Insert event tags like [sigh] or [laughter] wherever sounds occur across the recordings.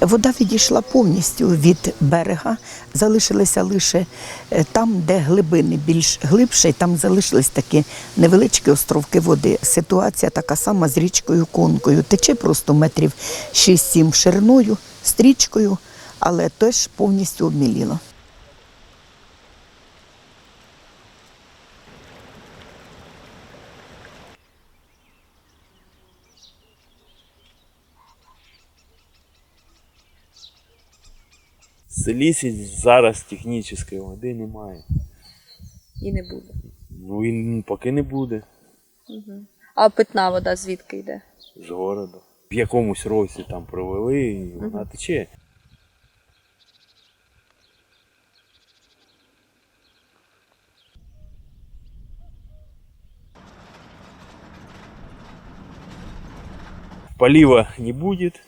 Вода відійшла повністю від берега, залишилися лише е, там, де глибини більш глибше, там залишились такі невеличкі островки води. Ситуація така сама з річкою Конкою. Тече просто метрів 6-7 шириною, стрічкою, але теж повністю обміліла. Селі зараз технічної води немає. І не буде. Ну і поки не буде А питна вода звідки йде? з городу. В якомусь році там провели, і вона тече. Полива не будет.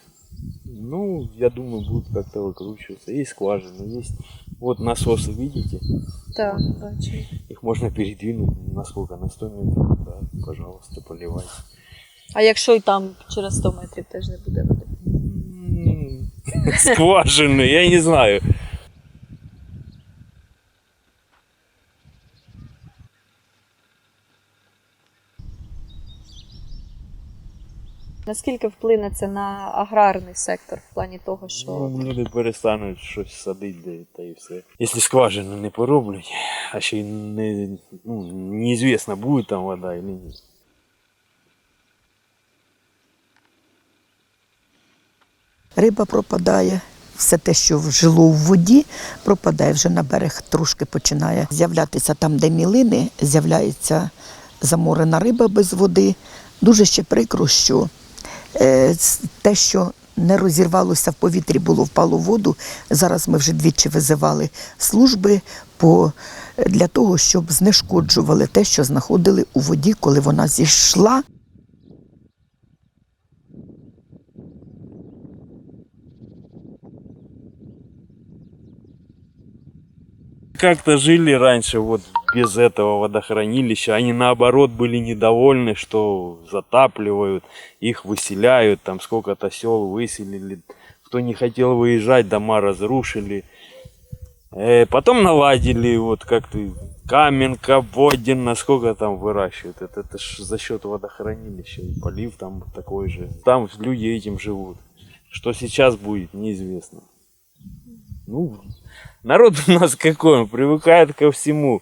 Ну, я думаю, будут как-то выкручиваться. Есть скважины, есть вот насосы, видите? Так, бачу. Их можно передвинуть на сколько? На 100 метров, да, пожалуйста, поливайте. А якщо і там через 100 метрів теж не буде води? М, [laughs] Скважины, я не знаю. Наскільки вплине це на аграрний сектор в плані того, що Ну, люди перестануть щось садити, та і все. Якщо скважини не пороблять, а ще й не, ну, неізвісно, буде там вода чи ні. Риба пропадає. Все те, що жило в воді, пропадає вже на берег, трошки починає з'являтися там, де мілини, з'являється заморена риба без води. Дуже ще прикро, що те, що не розірвалося в повітрі, було впало в воду. Зараз ми вже двічі визивали служби по, для того, щоб знешкоджували те, що знаходили у воді, коли вона зійшла. Как-то жили раньше вот без этого водохранилища. Они наоборот были недовольны, что затапливают, их выселяют, там сколько-то сел выселили. Кто не хотел выезжать, дома разрушили. Э, потом наладили, вот как-то Каменка, Бодина, сколько там выращивают. Это, это ж за счет водохранилища. И полив там такой же. Там люди этим живут. Что сейчас будет, неизвестно. Ну, народ у нас [laughs] какой, он привыкает ко всему.